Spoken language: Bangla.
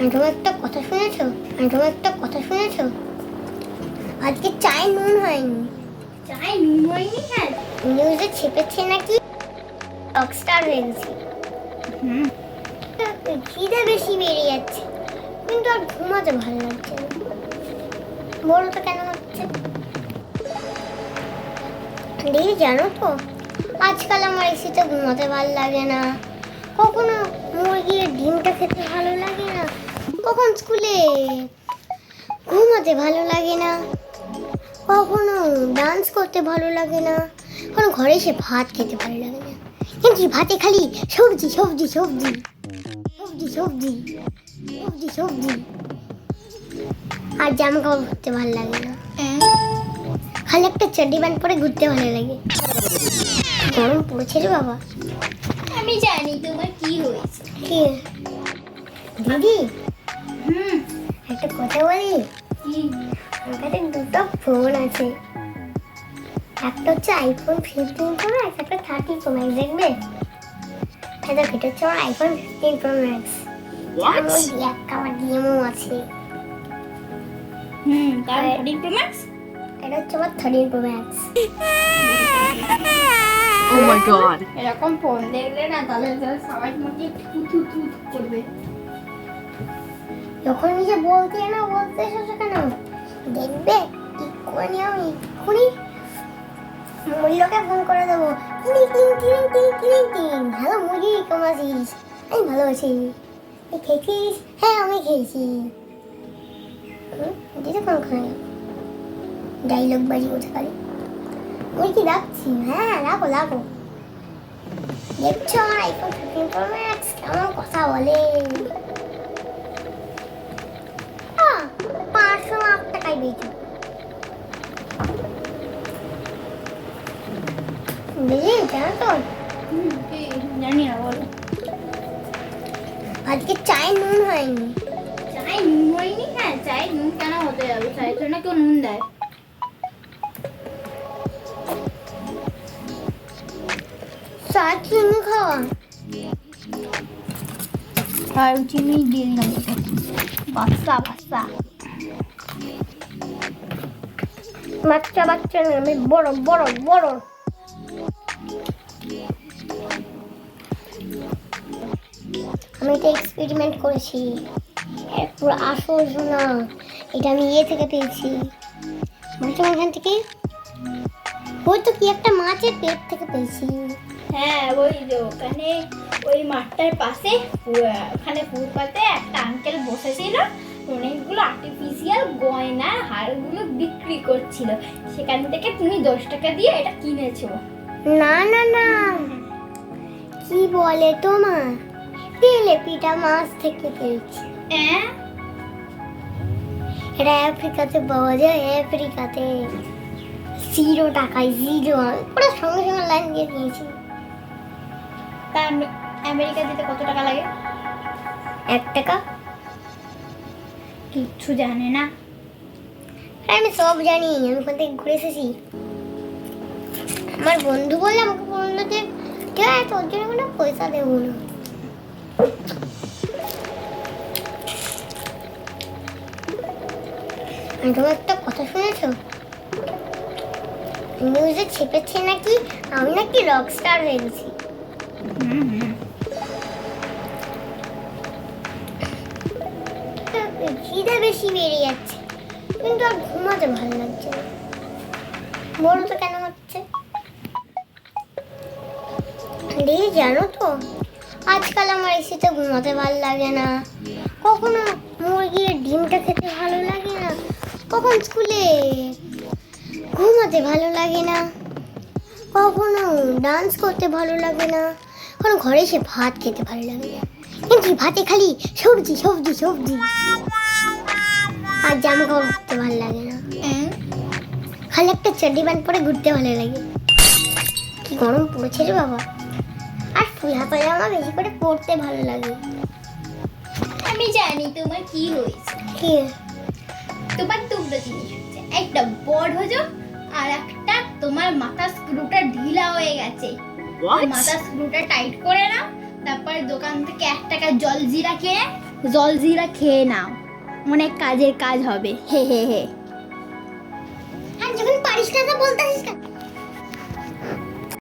আন্টু একটা কথা শুনেছো? আন্টু একটা কথা শুনেছো? আজকে চায়ে নুন হয়নি। চাই নুন হয়নি হ্যাঁ নিউজে ছেপেছে নাকি? রকস্টার হয়ে গেছে হুম। খিদে বেশি বেরিয়ে যাচ্ছে। কিন্তু আর ঘুমাতে ভালো লাগছে না। বলো তো কেন হচ্ছে? দিদি জানো তো আজকাল আমার এসিতে ঘুমাতে ভালো লাগে না। কখনো মুরগির ডিমটা খেতে কখন স্কুলে? ঘুমাতে ভালো লাগে না। কখনো ডান্স করতে ভালো লাগে না। কখনো ঘরে এসে ভাত খেতে ভালো লাগে না। কিন্তু ভাতে খালি সবজি সবজি সবজি। সবজি সবজি সবজি সবজি। আর জামা কাপড় পরতে ভালো লাগে না। খালি একটা চড্ডি প্যান্ট পরে ঘুরতে ভালো লাগে। গরম পড়েছে রে বাবা। আমি জানি তোমার কি হয়েছে। কি? দিদি? হুম একটা কথা বলি? আমার কাছে দুটো ফোন আছে। একটা হচ্ছে আইফোন ফিফটিন প্রো ম্যাক্স একটা থার্টি প্রো ম্যাক্স দেখবে? এটা এটা হচ্ছে আমার আইফোন ফিফটিন প্রো ম্যাক্স ওই ব্ল্যাক কালার গেমও আছে। হুম তার থার্টি প্রো ম্যাক্স এটা হচ্ছে আমার থার্টিন প্রো ম্যাক্স. এরকম ফোন দেখলে না তাহলে সবাই থু থু থু করবে। যখন নিজে বলতে না, বলতে এসেছ কেন? দেখবে কি নিয়ে আমি, এক্ষুনি মূল্যকে ফোন করে দেবো। হ্যালো মুরগি কেমন আছিস আমি ভালো আছি। তুই খেয়েছিস? হ্যাঁ আমি খেয়েছি। দিদি ফোন করে ডাইলগ বাজি মুরগি রাখছি হ্যাঁ রাখো রাখো দেখছ আমার আইফোন ফিফটিন প্রো ম্যাক্স কেমন কথা বলে। বুঝলি জানো তো জানি না বলো আজকে চায়ে নুন হয়নি। নুন হয়নি? হ্যাঁ নুন কেন হতে যাবে? চাই তো না কেউ নুন দেয়। চা চিনি খাওয়া। আর চিনি দিয়ে দিলাম বাচ্চা বাচ্চা। বাচ্চা বাচ্চা আমি বড় বড় বড়। আমি এটা এক্সপেরিমেন্ট করেছি। পুরো আসল সোনা। এটা আমি ইয়ে থেকে পেয়েছি। বলছো ওখান থেকে হয়তো কি একটা মাছের পেট থেকে পেয়েছি। হ্যাঁ ওই যে ওখানে ওই মাঠটার পাশে ওখানে ফুটপাতে একটা আঙ্কেল বসেছিল। অনেকগুলো আর্টিফিশিয়াল গয়না হারগুলো বিক্রি করছিল। সেখান থেকে তুমি দশ টাকা দিয়ে এটা কিনেছো। না না না। কি বলে তোমার? তেলে পিঠা মাছ থেকে পেয়েছি এটা আফ্রিকাতে পাওয়া যায় আফ্রিকাতে জিরো টাকায় জিরো পুরো সঙ্গে সঙ্গে লাইন দিয়ে দিয়েছি। আমেরিকা যেতে কত টাকা লাগে? এক টাকা? কিচ্ছু জানে না। আমি সব জানি আমি ওখান থেকে ঘুরে এসেছি। আমার বন্ধু বললে আমাকে বলল যে ঠিক আছে তোর জন্য কোনো পয়সা দেবো না। আর একটা কথা শুনেছো? নিউজে ছেপেছে নাকি? আমি নাকি রকস্টার হয়ে গেছি। খিদে বেশি বেরিয়ে যাচ্ছে। কিন্তু আর ঘুমাতে ভালো লাগছে না। বলো তো কেন হচ্ছে? দিদি জানো তো আজকাল আমার এসিতে ঘুমাতে ভালো লাগে না। কখনো মুরগির ডিমটা খেতে ভালো লাগে না কখন স্কুলে ঘুমাতে ভালো লাগে না কখনো ডান্স করতে ভালো লাগে না কখনো ঘরে এসে ভাত খেতে ভালো লাগে না। কিন্তু ভাতে খালি সবজি সবজি সবজি। আর জামা কাপড় পরতে ভালো লাগে না। হ্যাঁ? খালি একটা প্যান্ট পরে ঘুরতে ভালো লাগে। কি গরম পড়েছে রে বাবা। হাতা জামা বেশি করে পরতে ভালো লাগে। আমি জানি তোমার কি হয়েছে। কি? তোমার দুটো জিনিস হচ্ছে একটা বড় হজম আর একটা তোমার মাথার স্ক্রুটা ঢিলা হয়ে গেছে। What? মাথার স্ক্রুটা টাইট করে নাও তারপর দোকান থেকে এক টাকা জল জিরা কিনে জলজিরা খেয়ে নাও। অনেক কাজের কাজ হবে হে হে হে। আর যখন পারিস না তা বলতে